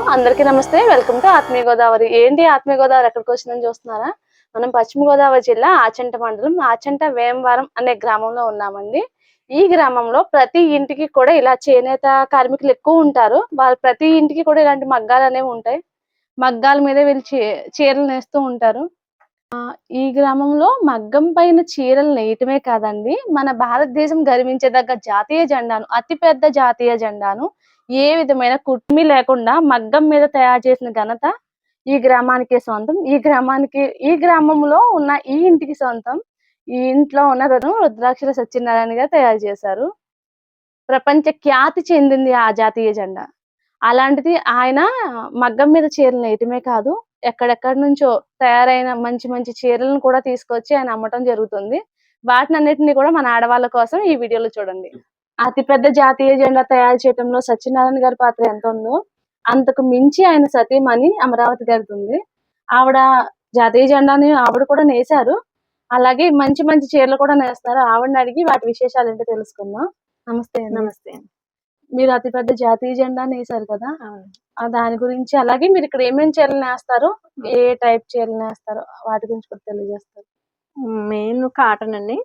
Hello అందరికీ నమస్తే. Welcome to ఆత్మీయ గోదావరి. ఏంటి ఆత్మీయ గోదావరి? ఎక్కడికి వచ్చిందని చూస్తున్నారా? మనం పశ్చిమ గోదావరి జిల్లా ఆచంట మండలం ఆచంట వేమవరం అనే గ్రామంలో ఉన్నామండి. ఈ గ్రామంలో ప్రతి ఇంటికి కూడా ఇలా చేనేత కార్మికులు ఎక్కువ ఉంటారు. వాళ్ళు ప్రతి ఇంటికి కూడా ఇలాంటి మగ్గాలు అనేవి ఉంటాయి. మగ్గాల మీద వీళ్ళు చీ- చీరలు నేస్తూ ఉంటారు. ఆ, ఈ గ్రామంలో మగ్గం పైన చీరలు నేయటమే కాదండి. మన భారతదేశం గర్వించేదగ్గ జాతీయ జెండాను అతిపెద్ద జాతీయ జెండాను ఏ విధమైన కుట్మి లేకుండా మగ్గం మీద తయారు చేసిన ఘనత ఈ గ్రామానికే సొంతం. ఈ గ్రామానికి ఈ గ్రామంలో ఉన్న ఈ ఇంటికి సొంతం. ఈ ఇంట్లో ఉన్న రథం రుద్రాక్షర సత్యనారాయణ గారు తయారు చేశారు. ప్రపంచ ఖ్యాతి చెందింది ఆ జాతీయ జెండా. అలాంటిది ఆయన మగ్గం మీద చీరలు నేయటమే కాదు ఎక్కడెక్కడి నుంచో తయారైన మంచి మంచి చీరలను కూడా తీసుకొచ్చి ఆయన అమ్మటం జరుగుతుంది. వాటిని అన్నిటిని కూడా మన ఆడవాళ్ళ కోసం ఈ వీడియోలో చూడండి. అతిపెద్ద జాతీయ జెండా తయారు చేయడంలో సత్యనారాయణ గారి పాత్ర ఎంత ఉందో అంతకు మించి ఆయన సతీమణి అమరావతి గారిది ఉంది. ఆవిడ జాతీయ జెండాని ఆవిడ కూడా నేశారు. అలాగే మంచి మంచి చీరలు కూడా నేస్తారు. ఆవిడని అడిగి వాటి విశేషాలు ఏంటో తెలుసుకుందాం. నమస్తే. నమస్తే. మీరు అతిపెద్ద జాతీయ జెండా నేశారు కదా? దాని గురించి అలాగే మీరు ఇక్కడ ఏమేమి చీరలు నేస్తారు? ఏ టైప్ చీరలు నేస్తారు? వాటి గురించి కూడా తెలియజేస్తారు. మెయిన్ కాటన్ అండి.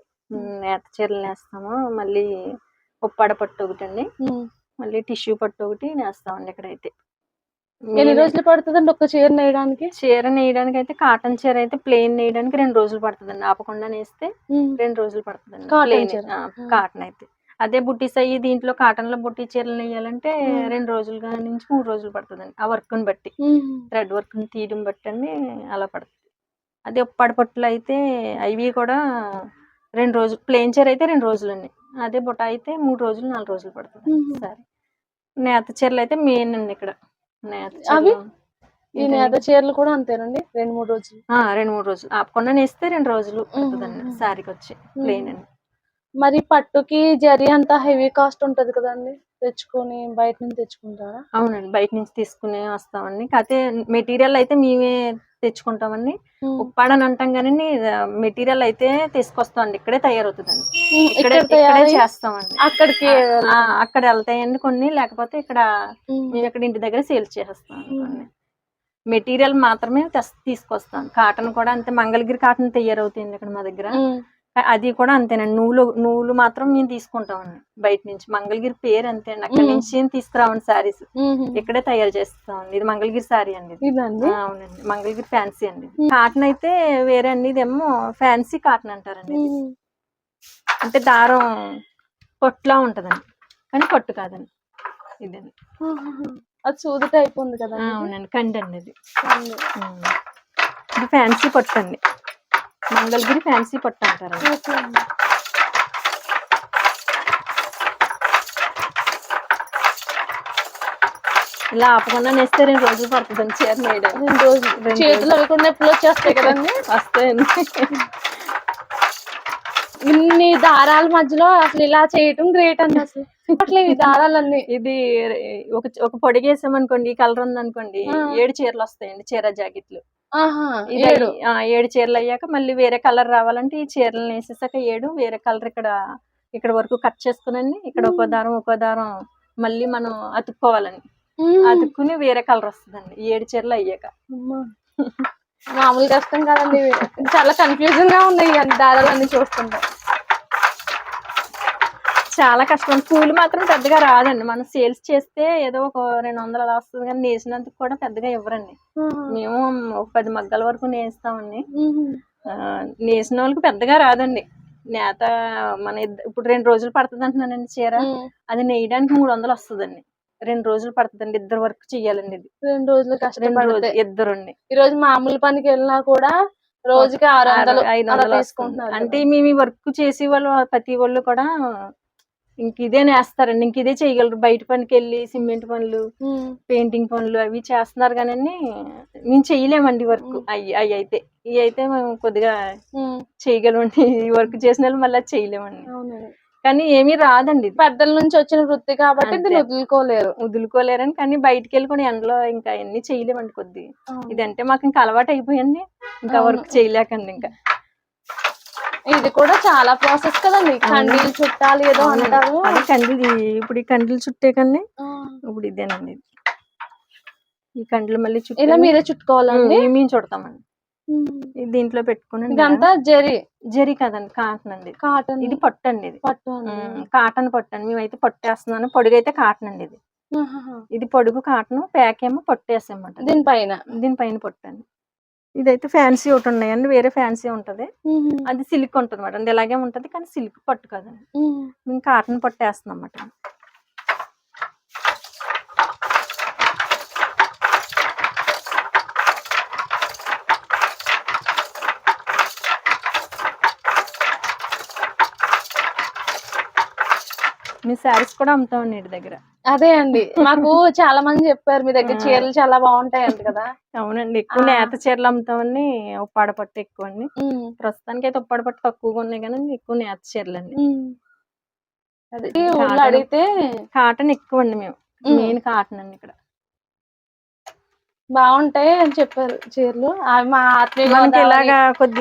నేత చీరలు నేస్తాము. మళ్ళీ ఉప్పాడ పట్టు ఒకటి అండి మళ్ళీ టిష్యూ పట్టు ఒకటి నేస్తామండి ఇక్కడైతే. ఎన్ని రోజులు పడుతుందండి ఒక చీర నేయడానికి? చీర నేయడానికి అయితే కాటన్ చీర అయితే ప్లెయిన్ నేయడానికి రెండు రోజులు పడుతుందండి. ఆపకుండా నేస్తే రెండు రోజులు పడుతుందండి. ఆ, కాటన్ అయితే. అదే బుట్టీస్ అయ్యి దీంట్లో కాటన్లో బుట్టి చీరలు నేయాలంటే. రెండు రోజులు నుంచి మూడు రోజులు పడుతుందండి. ఆ వర్క్ని బట్టి థ్రెడ్ వర్క్ తీయడం బట్టి అండి అలా పడుతుంది. అదే ఉప్పాడ పట్టులు అయితే అవి కూడా రెండు రోజులు ప్లేన్ చీర అయితే రెండు రోజులు అండి అదే బుట్ట అయితే మూడు రోజులు నాలుగు రోజులు పడుతుంది. సరే. నేత చీరలు అయితే మెయిన్ అండి ఇక్కడ. నేత అవి? ఈ? నేత చీరలు కూడా అంతేనండి? రెండు మూడు రోజులు. రెండు మూడు రోజులు. ఆపకుండా నేస్తే రెండు రోజులు పడుతుందండి. శారీకి వచ్చి ప్లేన్ అండి మరి పట్టుకి జరీ అంతా హెవీ కాస్ట్ ఉంటది కదండి? తెచ్చుకొని బయట నుంచి తెచ్చుకుంటారా? అవునండి. బయట నుంచి తీసుకుని వస్తామండి. కాకపోతే మెటీరియల్ అయితే మేమే తెచ్చుకుంటామండి. ఉప్పాడ అని అంటాం కానీ మెటీరియల్ అయితే తీసుకొస్తామండి. ఇక్కడే తయారవుతుందండి. ఇక్కడే ఇక్కడ చేస్తామండి. అక్కడికి ఆ, అక్కడ వెళ్తాయండి కొన్ని. లేకపోతే ఇక్కడ మ్మ్. ఇక్కడ ఇంటి దగ్గర సేల్ చేసేస్తాం కొన్ని మెటీరియల్ మాత్రమే తెస్- తీసుకొస్తాం. కాటన్ కూడా అంతే. మంగళగిరి కాటన్ తయారవుతాయండి ఇక్కడ మా దగ్గర. అది కూడా అంతేనండి. నువ్వులు నువ్వులు మాత్రం మేము తీసుకుంటామండి. బయట నుంచి మంగళగిరి పేరు అంతే అండి. అక్కడ. నుంచి తీసుకురావండి మ్మ్. ఇక్కడే తయారు చేస్తామండి. ఇది మంగళగిరి శారీ అండి అవునండి. మంగళగిరి ఫ్యాన్సీ అండి కాటన్ అయితే వేరే అండి. ఇదేమో ఫ్యాన్సీ కాటన్ అంటారండి. అంటే దారం పొట్టులా ఉంటదండి. కానీ పొట్టు కాదండి. ఇదండి. అది సూది టైప్ ఉంది కదా అవునండి. కండి. అండి. ఇది ఫ్యాన్సీ పొట్టు అండి. మంగళగిరి ఫ్యాన్సీ పొట్టు అంటారండి ఇలా ఆపకుండా నేస్తే రెండు రోజులు పడుతుందండి చీర నేయడం రెండు రోజులు. చేతులు అవి నొప్పులు వచ్చేస్తాయి కదండి? వస్తాయండి. ఇన్ని దారాల మధ్యలో అసలు ఇలా చేయటం గ్రేట్ అండి అసలు. అట్లా ఈ దారాలన్నీ. ఇది ఒక ఒక పొడిగేసామనుకోండి ఈ కలర్ ఉందనుకోండి. ఏడు చీరలు వస్తాయండి చీర జాకెట్లు. ఏడు ఆ, ఏడు చీరలు అయ్యాక మళ్ళీ వేరే కలర్ రావాలంటే ఈ చీరలు వేసేసాక ఏడు వేరే కలర్ ఇక్కడ ఇక్కడ వరకు కట్ చేసుకునండి ఇక్కడ ఒక దారం ఒక దారం మళ్ళీ మనం అతుక్కోవాలండి. అతుక్కుని వేరే కలర్ వస్తుందండి ఏడు చీరలు అయ్యాక. మామూలు కష్టం కదండి. చాలా కన్ఫ్యూజన్గా ఉన్నాయి దారాలన్నీ చూస్తుంటే చాలా కష్టం. పూలు మాత్రం పెద్దగా రాదండి. మనం సేల్స్ చేస్తే ఏదో ఒక రెండు వందలు అలా వస్తుంది కానీ నేసినందుకు కూడా పెద్దగా ఇవ్వరండి. మేము ఒక పది మగ్గల వరకు నేస్తామండి. నేసిన వాళ్ళకి పెద్దగా రాదండి. నేత మన ఇప్పుడు రెండు రోజులు పడుతుంది అంటున్నానండి చీర. అది నేయడానికి మూడు వందలు వస్తుందండి. రెండు రోజులు పడుతుందండి. ఇద్దరు వర్క్ చెయ్యాలండి ఇది. రెండు రోజులు రోజులు ఇద్దరండి. ఈ రోజు మామూలు పనికి వెళ్ళినా కూడా రోజుకి ఆరు వందలు ఐదు వందలు. తీసుకుంటున్నారు అంటే మేము ఈ వర్క్ చేసే వాళ్ళు ప్రతి వాళ్ళు కూడా ఇంక ఇదే నేస్తారండి. ఇంక ఇదే చేయగలరు. బయట పనికి వెళ్ళి సిమెంట్ పనులు. పెయింటింగ్ పనులు అవి చేస్తున్నారు కానీ మేము చేయలేమండి వర్క్. అవి అవి అయితే ఇవి అయితే మేము కొద్దిగా. చేయగలమండి. ఈ వర్క్ చేసిన వాళ్ళు మళ్ళీ చేయలేమండి. కానీ ఏమీ రాదండి. పెద్దల నుంచి వచ్చిన వృత్తి కాబట్టి. దీన్ని వదులుకోలేరు. వదులుకోలేరని కానీ బయటికి వెళ్ళి కూడా ఎండలో ఇంకా అన్ని చేయలేమండి కొద్ది. ఇదంటే మాకు ఇంకా అలవాటు అయిపోయింది ఇంకా. వర్క్ చేయలేకండి ఇంకా. ఇది కూడా చాలా ప్రాసెస్ కదండి. కండీలు చుట్టాలి ఏదో అంటారు కండి ఇప్పుడు ఈ కండిలు చుట్టే కన్నా. ఇప్పుడు ఇదేనండి ఇది. ఈ కండ్లు మళ్ళీ చుట్టూ ఇలా మీరే చుట్టుకోవాలండి? మేము చుడతామండి. ఇది దీంట్లో పెట్టుకుని ఇదంతా జరి? జరి కదండి కాటన్ అండి. కాటన్. ఇది పట్టు అండి ఇది. పట్టు కాటన్ పట్టు అండి. మేమైతే పట్టేస్తున్నాను పొడుగు అయితే కాటన్ అండి ఇది. ఇది పొడుగు కాటన్ ప్యాక్ ఏమో పట్టేసామంట దీనిపైన? దీనిపైన పొట్టు అండి. ఇదైతే ఫ్యాన్సీ ఒకటి ఉన్నాయండి వేరే ఫ్యాన్సీ ఉంటది. అది సిల్క్ ఉంటుంది అండి ఇలాగే ఉంటది కానీ సిల్క్ పట్టు కదండి. మేము. కాటన్ పట్టేస్తున్నాం అన్నమాట మీ శారీస్ కూడా అమ్ముతామండి ఇంటి దగ్గర. అదే అండి. మాకు చాలా మంది చెప్పారు మీ దగ్గర. చీరలు చాలా బాగుంటాయి అంట కదా. అవునండి. ఎక్కువ. నేత చీరలు అమ్ముతామని ఉప్పాడ పట్టు ఎక్కువ అండి. ప్రస్తుతానికి అయితే ఉప్పాడ పట్టు తక్కువగా ఉన్నాయి కానీ ఎక్కువ నేత చీరలు అండి. అడిగితే కాటన్ ఎక్కువ అండి మేము. మెయిన్ కాటన్ అండి ఇక్కడ. బాగుంటాయి అని చెప్పారు చీరలు. అవి మా ఆత్మీయ ఇలాగా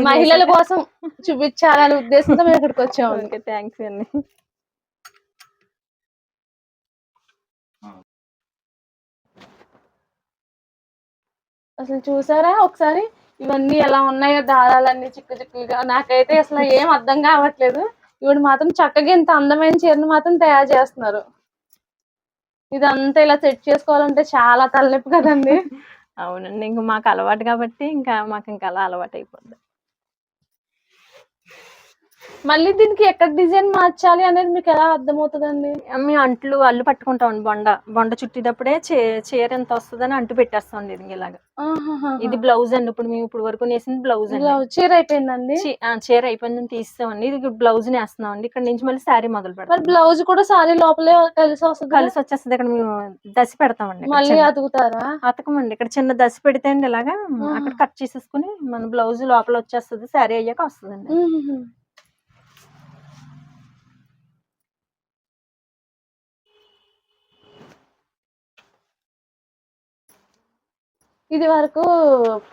మహిళల కోసం చూపించాలనే ఉద్దేశంతో మేము ఇక్కడికి వచ్చామండి ఓకే థ్యాంక్స్ అండి. అసలు చూసారా ఒకసారి? ఇవన్నీ ఎలా ఉన్నాయో దారాలన్నీ చిక్కు చిక్కుగా నాకైతే అసలు ఏం అర్థం కావట్లేదు. ఇవిడు మాత్రం చక్కగా ఇంత అందమైన చీరను మాత్రం తయారు చేస్తున్నారు. ఇదంతా ఇలా సెట్ చేసుకోవాలంటే చాలా తలనొప్పి కదండి. అవునండి. ఇంకా మాకు అలవాటు కాబట్టి ఇంకా మాకు ఇంకా అలా అలవాటు అయిపోద్ది మళ్ళీ దీనికి ఎక్కడ డిజైన్ మార్చాలి అనేది మీకు ఎలా అర్థమవుతుందండి? మేము అంట్లు అల్లు పట్టుకుంటాం బొండ. బొండ చుట్టేటప్పుడే చీర ఎంత వస్తుందని అంటు పెట్టేస్తాం ఇది ఇలాగా. ఇది బ్లౌజ్ అండి ఇప్పుడు మేము ఇప్పుడు వరకు నేసింది బ్లౌజ్ అండి. బ్లౌజ్ చీర అయిపోయిందండి? చీర అయిపోయిందని తీస్తామండి ఇది బ్లౌజ్ నేస్తున్నాం అండి. ఇక్కడ నుంచి మళ్ళీ శారీ మొదలు పెడతాం. బ్లౌజ్ కూడా సారీ లోపలే కలిసి వస్తుంది? కలిసి వచ్చేస్తుంది. ఇక్కడ మేము దశ పెడతామండి మళ్ళీ అతుకుతారా? అతకమండి. ఇక్కడ చిన్న దశ పెడితే అండి ఇలాగా అక్కడ కట్ చేసేసుకుని మన బ్లౌజ్ లోపల వచ్చేస్తుంది. శారీ అయ్యాక వస్తుందండి. ఇది వరకు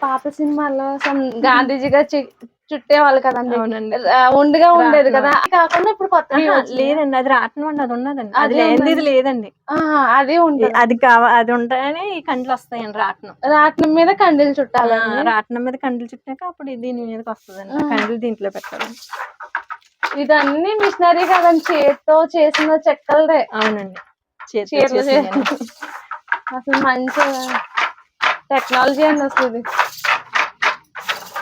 పాత సినిమాల్లో గాంధీజీగా చి- చుట్టేవాళ్ళు కదండి. అవునండి. ఉండిగా ఉండేది. కదా. కాకుండా ఇప్పుడు వచ్చింది. లేదండి అది రాట్నం అండి అది ఉన్నదండి. అది లేనిది ఇది. లేదండి. అది ఉంటుంది. అది కావ అది ఉంటేనే ఈ కండ్లు వస్తాయండి రాట్నం. రాట్నం మీద కండీలు ఆ, చుట్టాలండి రాట్నం మీద కండ్లు చుట్టాక అప్పుడు దీని మీదకి వస్తుందండి. కండ్లు దీంట్లో పెట్టాలి ఇదన్నీ మిషనరీ కదండి. చేతితో చేసిన చెక్కలదే. అవునండి. చీరలు చేసిందేనండి. అసలు మంచి టెక్నాలజీ అండి అసలు ఇది.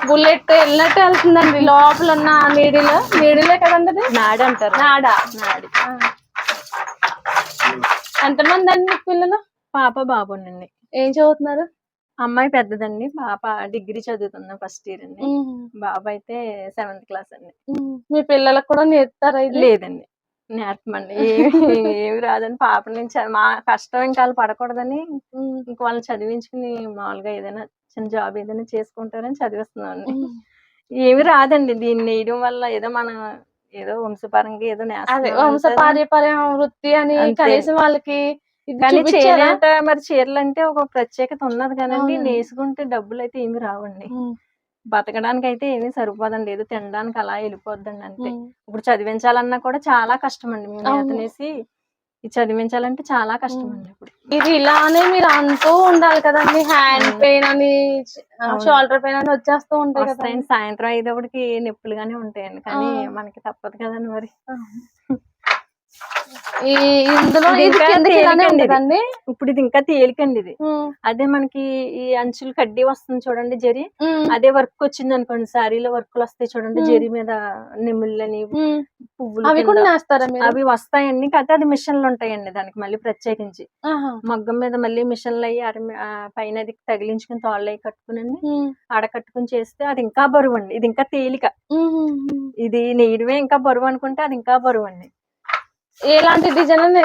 బుల్లెట్ వెళ్ళినట్టు వెళ్తుందండి. లోపల ఉన్న నీడిలో. నీడిలే కదండి అది నాడి అంటారు. నాడా? నాడి. ఎంతమంది అండి పిల్లలు? పాప బాబునండి. ఏం చదువుతున్నారు? అమ్మాయి పెద్దదండి. పాప డిగ్రీ చదువుతుంది ఫస్ట్ ఇయర్ అండి. బాబు అయితే సెవెంత్ క్లాస్ అండి. మీ పిల్లలకు కూడా నేర్పుతారా ఇది? లేదండి. నేర్పమండి ఏమి ఏమి రాదండి పాప నుంచి మా కష్టం ఇంకా వాళ్ళు పడకూడదని. ఇంక వాళ్ళని చదివించుకుని మామూలుగా ఏదైనా చిన్న జాబ్ ఏదైనా చేసుకుంటారని చదివిస్తున్నాను. ఏమి రాదండి దీన్ని వేయడం వల్ల ఏదో మన ఏదో వంశపరంగా ఏదో అదే వంశ వృత్తి అని. కనీసం వాళ్ళకి కానీ చేనేత మరి చీరలు అంటే ఒక ప్రత్యేకత ఉన్నది కానండి అవునండి. నేసుకుంటే డబ్బులు అయితే ఏమి రావండి. బతకడానికి అయితే ఏమీ సరిపోదండి. ఏదో తినడానికి అలా వెళ్ళిపోద్దండి అంతే. ఇప్పుడు చదివించాలన్నా కూడా చాలా కష్టం అండి మేము ఇది చదివించాలంటే చాలా కష్టం అండి ఇప్పుడు. ఇది ఇలానే మీరు అంటూ ఉండాలి కదండి. హ్యాండ్. పెయిన్ అని. షోల్డర్ పెయిన్ అని వచ్చేస్తూ ఉంటాయి కదా సాయంత్రం అయ్యేటప్పటికి నొప్పులుగానే ఉంటాయండి. కానీ. మనకి తప్పదు కదండి మరి. ఇందులో ఇది ఇప్పుడు ఇది ఇంకా తేలికండి ఇది. అదే మనకి ఈ అంచులు కడ్డీ వస్తుంది చూడండి జరి. అదే వర్క్ వచ్చింది అనుకోండి శారీలో వర్క్లు వస్తాయి చూడండి. జరి మీద ఉమ్. పువ్వులు అవి కూడా అవి వస్తాయండి కాకపోతే అది మిషన్లు ఉంటాయండి దానికి మళ్ళీ ప్రత్యేకించి. మగ్గం మీద మళ్ళీ మిషన్లు అయ్యి పైన అది తగిలించుకుని తాళ్ళు అవి కట్టుకునండి ఉమ్. ఆడ కట్టుకుని చేస్తే అది ఇంకా బరువు అండి ఇది ఇంకా తేలిక. ఇది నెయ్యడమే ఇంకా బరువు అనుకుంటే అది ఇంకా బరువు అండి ఎలాంటి డిజైన్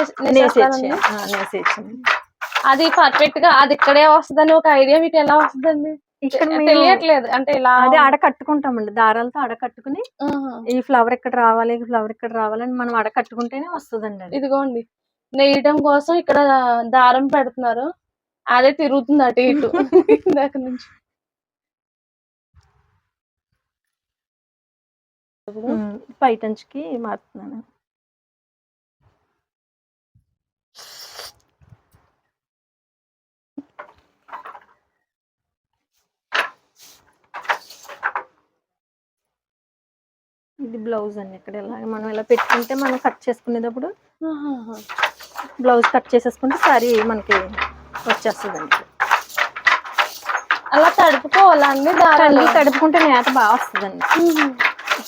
అది పర్ఫెక్ట్గా అది ఇక్కడే వస్తదని ఒక ఐడియా మీకు ఎలా వస్తుందండి? ఇక్కడ తెలియట్లేదు. అంటే ఇలా అదే ఆడ కట్టుకుంటామండి దారాలతో ఆడ కట్టుకుని. ఈ ఫ్లవర్ ఇక్కడ రావాలి ఈ ఫ్లవర్ ఇక్కడ రావాలని మనం ఆడ కట్టుకుంటేనే వస్తుందండి ఇదిగోండి. నెయ్యడం కోసం ఇక్కడ దారం పెడుతున్నారు. అదే తిరుగుతుంది అటు ఇటు. ఇందాక నుంచి. పైటంచుకి మారుతున్నాను. ఇది బ్లౌజ్ అండి ఇక్కడ ఇలా మనం ఇలా పెట్టుకుంటే మనం కట్ చేసుకునేటప్పుడు. బ్లౌజ్ కట్ చేసేసుకుంటే సారీ మనకి వచ్చేస్తుంది అండి అలా తడుపుకోవాలా అండి దారాలు? కండ్లు తడుపుకుంటే నేత బాగా వస్తుందండి. ఉహు.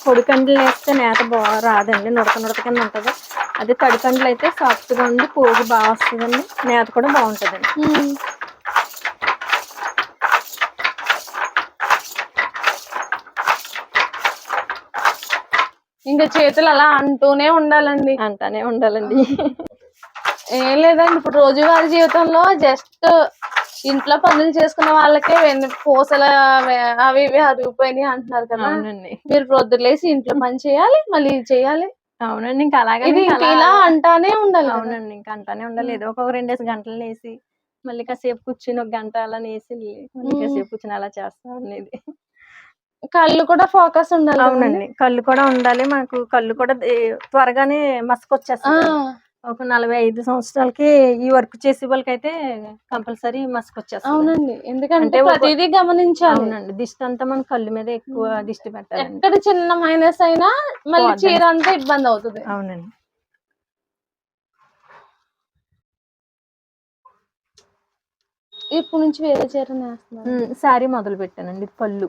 పొడి కండ్లు వేస్తే నేత బాగా రాదండి. నుడక నుడక కింద ఉంటుంది. అదే తడి కండ్లు అయితే సాఫ్ట్గా ఉండి పోగు బాగా వస్తుందండి. నేత కూడా బాగుంటుందండి. ఇంకా చేతులు అలా అంటూనే ఉండాలండి. అంటానే ఉండాలండి. ఏం లేదండి ఇప్పుడు రోజువారీ జీవితంలో జస్ట్ ఇంట్లో పనులు చేసుకున్న వాళ్ళకే పూసల అవి ఇవి అరిగిపోయినాయి అంటున్నారు కదా. అవునండి. మీరు ప్రొద్దులేసి ఇంట్లో పని చేయాలి మళ్ళీ ఇది చేయాలి. అవునండి ఇంకా అలాగే ఇలా అంటానే ఉండాలి. అవునండి ఇంకా అంటానే ఉండాలి. ఏదో ఒక రెండేసి గంటలు వేసి మళ్ళీ కాసేపు కూర్చుని ఒక గంట అలా నేసి మళ్ళీ. కాసేపు కూర్చుని అలా చేస్తా ఉండేది కళ్ళు కూడా ఫోకస్ ఉండాలి. అవునండి. కళ్ళు కూడా ఉండాలి. మనకు కళ్ళు కూడా త్వరగానే మసక ఆ, వచ్చేస్తుంది ఒక నలభై ఐదు సంవత్సరాలకి ఈ వర్క్ చేసే వాళ్ళకైతే కంపల్సరీ మసక వచ్చేస్తుంది అవునండి. ఎందుకంటే ప్రతిదీ గమనించాలి. అవునండి. దిష్టి అంతా మన కళ్ళు మీద ఎక్కువ. దిష్టి పెట్టాలండి. ఎక్కడ చిన్న మైనస్ అయినా మళ్ళీ. చీర అంతా ఇబ్బంది అవుతుంది. అవునండి. ఇప్పుడు నుంచి వేరే చీర శారీ మొదలు పెట్టానండి పళ్ళు.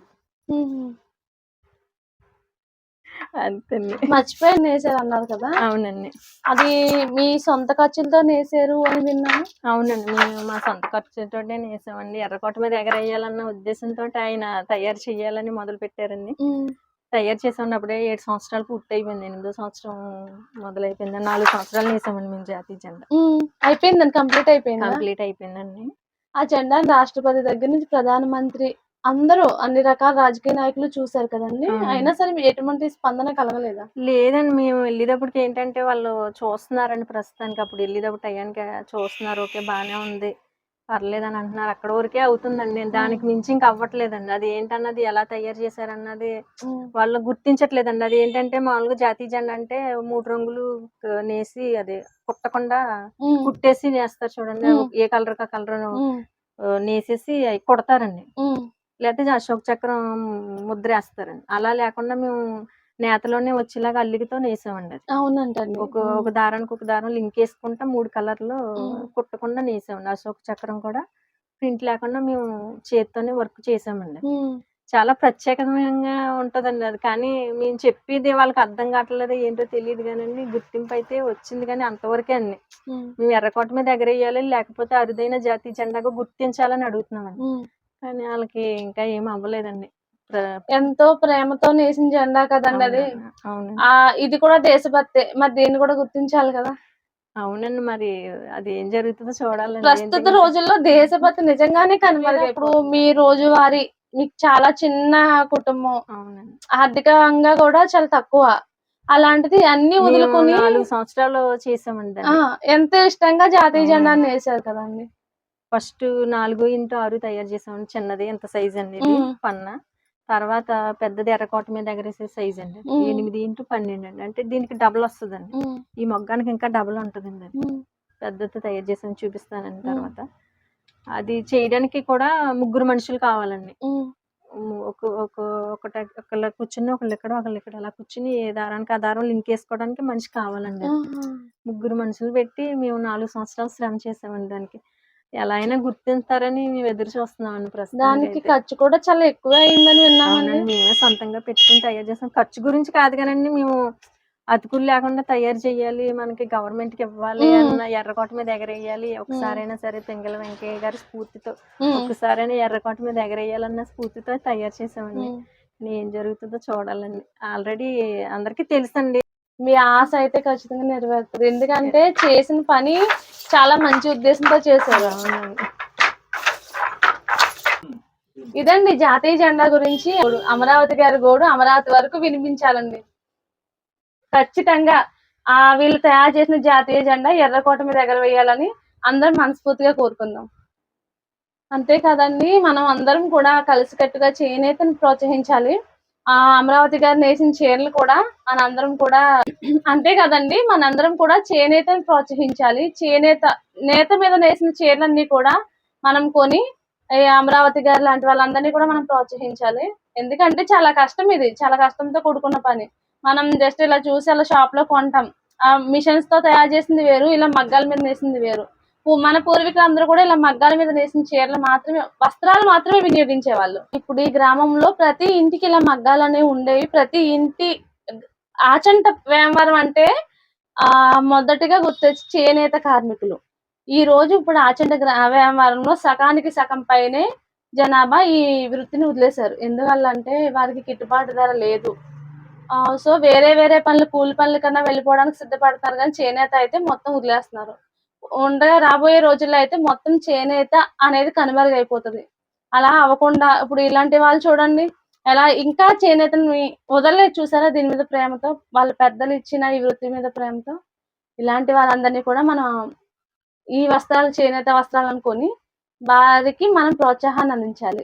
అంతేండి మర్చిపోయి నేసారు అన్నారు కదా? అవునండి. అది మీ సొంత ఖర్చులతో నేసారు అని విన్నాను. అవునండి. మేము మా సొంత ఖర్చుతోటే నేసామండి. ఎర్రకోట మీద ఎగరేయాలన్న ఉద్దేశంతో ఆయన తయారు చేయాలని మొదలు పెట్టారండి. తయారు చేసామండి అప్పుడే ఏడు సంవత్సరాలు పూర్తి అయిపోయింది ఎనిమిదో సంవత్సరం మొదలైపోయింది. నాలుగు సంవత్సరాలు నేసామండి మేము జాతీయ జెండా. అయిపోయిందండి. కంప్లీట్ అయిపోయిందా? కంప్లీట్ అయిపోయిందండి. ఆ జెండాను రాష్ట్రపతి దగ్గర నుంచి ప్రధానమంత్రి అందరూ అన్ని రకాల రాజకీయ నాయకులు చూశారు కదండి. అవును. అయినా సరే ఎటువంటి స్పందన కలగలేదా? లేదండి. మేము వెళ్ళేటప్పటికి ఏంటంటే వాళ్ళు చూస్తున్నారండి ప్రస్తుతానికి. అప్పుడు వెళ్ళేటప్పుడు టయానికి చూస్తున్నారు. ఓకే బాగానే ఉంది. పర్లేదని అంటున్నారు. అక్కడ వరకే అవుతుందండి. దానికి మించి ఇంకా అవ్వట్లేదండి. అది ఏంటన్నది ఎలా తయారు చేశారన్నది వాళ్ళు గుర్తించట్లేదండి. అది ఏంటంటే మామూలుగా జాతీయ జెండా అంటే మూడు రంగులు ఆ, నేసి అది కుట్టకుండా. కుట్టేసి నేస్తారు చూడండి. ఏ కలర్ కా కలర్. నేసేసి కుడతారండి. లేకపోతే అశోక్ చక్రం ముద్ర వేస్తారండి. అలా లేకుండా మేము నేతలోనే వచ్చేలాగా అల్లికతో నేసామండి అది. అవునంటండి. ఒక ఒక దారానికి ఒక దారం లింక్ వేసుకుంటా మూడు కలర్లు. కుట్టకుండా నేసామండి. అశోక్ చక్రం కూడా ప్రింట్ లేకుండా మేము చేతితోనే వర్క్ చేసామండి. చాలా ప్రత్యేకంగా ఉంటదండి అది. కానీ మేము చెప్పేది వాళ్ళకి అర్థం కావట్లేదు ఏంటో తెలియదు కానండి గుర్తింపు అయితే వచ్చింది కానీ అంతవరకే అండి. మ్మ్. ఎర్రకోట మీద ఎగరేయాలి లేకపోతే అరుదైన జాతీయ జెండాగా గుర్తించాలని అడుగుతున్నామండి. కానీ వాళ్ళకి ఇంకా ఏం అవ్వలేదండి. ఎంతో ప్రేమతో నేసిన జెండా కదండి అది. అవునండి. ఆ ఇది కూడా దేశభక్తే. మరి దీన్ని కూడా గుర్తించాలి కదా. అవునండి మరి అది ఏం జరుగుతుందో చూడాలండి. ప్రస్తుత రోజుల్లో దేశభక్తి నిజంగానే కనుమరుగు ఇప్పుడు మీ రోజువారీ మీకు చాలా చిన్న కుటుంబం. అవునండి. ఆర్థికంగా కూడా చాలా తక్కువ. అలాంటిది అన్ని వదులుకొని నాలుగు సంవత్సరాలు చేసామండి ఎంత ఇష్టంగా జాతీయ. జెండాన్ని వేశారు కదండి. ఫస్ట్ నాలుగు ఇంటూ ఆరు తయారు చేసామండి. చిన్నది ఎంత సైజ్ మ్మ్. పన్న. తర్వాత పెద్దది ఎర్రకోట మీద ఎగరేసే సైజ్ అండి. ఎనిమిది ఇంటూ పన్నెండు అండి. అంటే దీనికి డబుల్ వస్తుందండి. ఈ మొగ్గానికి ఇంకా డబుల్ ఉంటుందండి అది. పెద్దది తయారు చేసాను చూపిస్తానండి. తర్వాత. అది చేయడానికి కూడా ముగ్గురు మనుషులు కావాలండి. ఒక ఒక ఒకట ఒకళ్ళ కూర్చుని ఒకళ్ళు ఇక్కడ ఒకళ్ళు ఇక్కడ అలా కూర్చుని ఏ దారానికి ఆ దారం లింక్ వేసుకోవడానికి మనిషి కావాలండి. ముగ్గురు మనుషులు పెట్టి మేము నాలుగు సంవత్సరాలు శ్రమ చేసామండి దానికి. ఎలా అయినా గుర్తిస్తారని మేము ఎదురు చూస్తున్నామండి ప్రస్తుతం దానికి ఖర్చు కూడా చాలా ఎక్కువ అయిందని విన్నామండి. మేమే సొంతంగా పెట్టుకుని తయారు చేసాం. ఖర్చు గురించి కాదు కానండి మేము అతుకులు లేకుండా తయారు చేయాలి మనకి గవర్నమెంట్కి ఇవ్వాలి. అన్న ఎర్రకోట మీద ఎగరేయాలి ఒకసారైనా సరే పింగళ వెంకయ్య గారి స్ఫూర్తితో ఒకసారైనా ఎర్రకోట మీద ఎగరేయాలన్న స్ఫూర్తితో తయారు చేసామండి. ఏం జరుగుతుందో చూడాలండి. ఆల్రెడీ అందరికీ తెలుసండి. మీ ఆశ అయితే ఖచ్చితంగా నెరవేరుతుంది. ఎందుకంటే చేసిన పని చాలా మంచి ఉద్దేశంతో చేశారు. ఇదండి జాతీయ జెండా గురించి. అమరావతి గారి గోడు అమరావతి వరకు వినిపించాలండి. ఖచ్చితంగా ఆ వీళ్ళు తయారు చేసిన జాతీయ జెండా ఎర్రకోట మీద ఎగరవేయాలని అందరం మనస్ఫూర్తిగా కోరుకుందాం. అంతే కదండి మనం అందరం కూడా కలిసికట్టుగా చేనేతను ప్రోత్సహించాలి. ఆ అమరావతి గారు నేసిన చీరలు కూడా మనందరం కూడా అంతే కదండి మనందరం కూడా చేనేతను ప్రోత్సహించాలి. చేనేత నేత మీద నేసిన చీరలన్నీ కూడా మనం కొని అమరావతి గారు లాంటి వాళ్ళందరినీ కూడా మనం ప్రోత్సహించాలి. ఎందుకంటే చాలా కష్టం ఇది చాలా కష్టంతో కూడుకున్న పని. మనం జస్ట్ ఇలా చూసి అలా షాప్లో కొంటాం. ఆ మిషన్స్తో తయారు చేసింది వేరు ఇలా మగ్గాల మీద నేసింది వేరు. మన పూర్వీకులు అందరూ కూడా ఇలా మగ్గాల మీద నేసిన చీరలు మాత్రమే వస్త్రాలు మాత్రమే వినియోగించేవాళ్ళు. ఇప్పుడు ఈ గ్రామంలో ప్రతి ఇంటికి ఇలా మగ్గాలు అనేవి ఉండేవి. ప్రతి ఇంటి ఆచంట వేమవరం అంటే ఆ మొదటిగా గుర్తొచ్చి చేనేత కార్మికులు. ఈ రోజు ఇప్పుడు ఆచంట గ్రా- వేమవరంలో సగానికి సగం పైనే జనాభా ఈ వృత్తిని వదిలేశారు. ఎందువల్ల అంటే వారికి గిట్టుబాటు ధర లేదు. సో వేరే వేరే పనులు కూలి పనుల కన్నా వెళ్ళిపోవడానికి సిద్ధపడతారు కానీ చేనేత అయితే మొత్తం వదిలేస్తున్నారు. ఉండగా రాబోయే రోజుల్లో అయితే మొత్తం చేనేత అనేది కనుమరుగైపోతుంది. అలా అవ్వకుండా ఇప్పుడు ఇలాంటి వాళ్ళు చూడండి ఎలా ఇంకా చేనేతని వదలలేదు చూసారా దీని మీద ప్రేమతో? వాళ్ళ పెద్దలు ఇచ్చిన ఈ వృత్తి మీద ప్రేమతో? ఇలాంటి వాళ్ళందరినీ కూడా మనం ఈ వస్త్రాలు చేనేత వస్త్రాలు అనుకొని వారికి మనం ప్రోత్సాహాన్ని అందించాలి.